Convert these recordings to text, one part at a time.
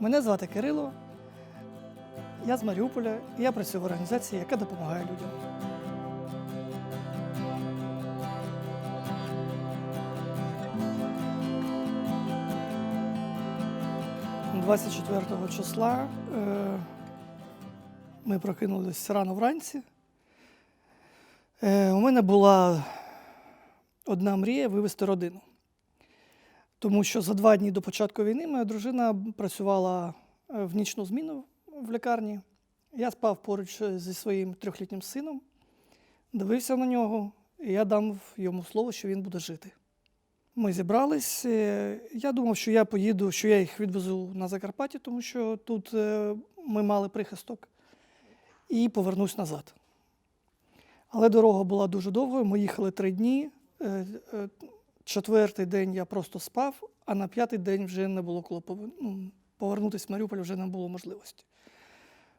Мене звати Кирило. Я з Маріуполя і я працюю в організації, яка допомагає людям. – 24 числа е, ми прокинулись рано вранці. Е, у мене була одна мрія вивезти родину. Тому що за два дні до початку війни моя дружина працювала е, в нічну зміну в лікарні. Я спав поруч зі своїм трьохлітнім сином, дивився на нього, і я дав йому слово, що він буде жити. Ми зібрались. е, Я думав, що я поїду, що я їх відвезу на Закарпаття, тому що тут е, ми мали прихисток, і повернусь назад. Але дорога була дуже довгою. Ми їхали три дні. Четвертий день я просто спав, а на п'ятий день вже не було коли ну, повернутися в Маріуполь вже не було можливості.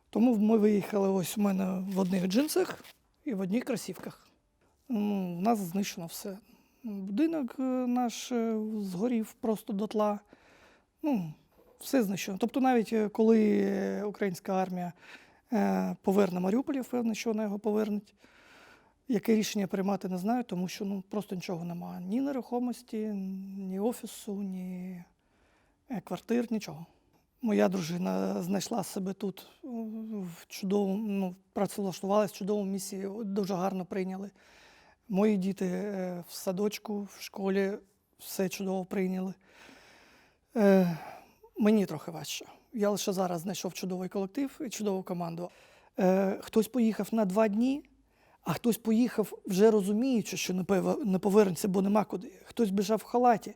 Тому ми виїхали ось у мене в одних джинсах і в одних кросівках. Ну, у нас знищено все. Будинок е, наш е, згорів просто дотла. Ну, все знищено. Тобто, навіть е, коли українська армія поверне Маріуполь, я впевнений, що вона його повернеть. Яке рішення приймати не знаю, тому що ну, просто нічого немає. Ні нерухомості, ні офісу, ні е, квартир, нічого. Моя дружина знайшла себе тут в чудовому, ну, працевлаштувалася в чудовому місці, дуже гарно прийняли. Мої діти е, в садочку, в школі все чудово прийняли. Е, мені трохи важче. Я лише зараз знайшов чудовий колектив і чудову команду. Е, хтось поїхав на два дні, а хтось поїхав, вже розуміючи, що не повернеться, бо нема куди. Хтось біжав в халаті.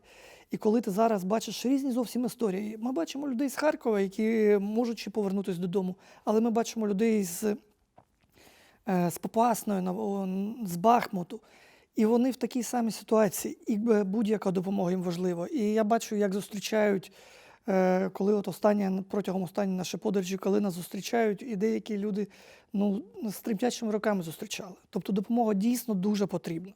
І коли ти зараз бачиш різні зовсім історії, ми бачимо людей з Харкова, які можуть ще повернутися додому, але ми бачимо людей з, е, з Попасної, з Бахмуту. І вони в такій самій ситуації, і будь-яка допомога їм важлива. І я бачу, як зустрічають, е, коли от останнє, протягом останньої нашої подорожі, коли нас зустрічають, і деякі люди ну, з тремтячими роками зустрічали. Тобто допомога дійсно дуже потрібна.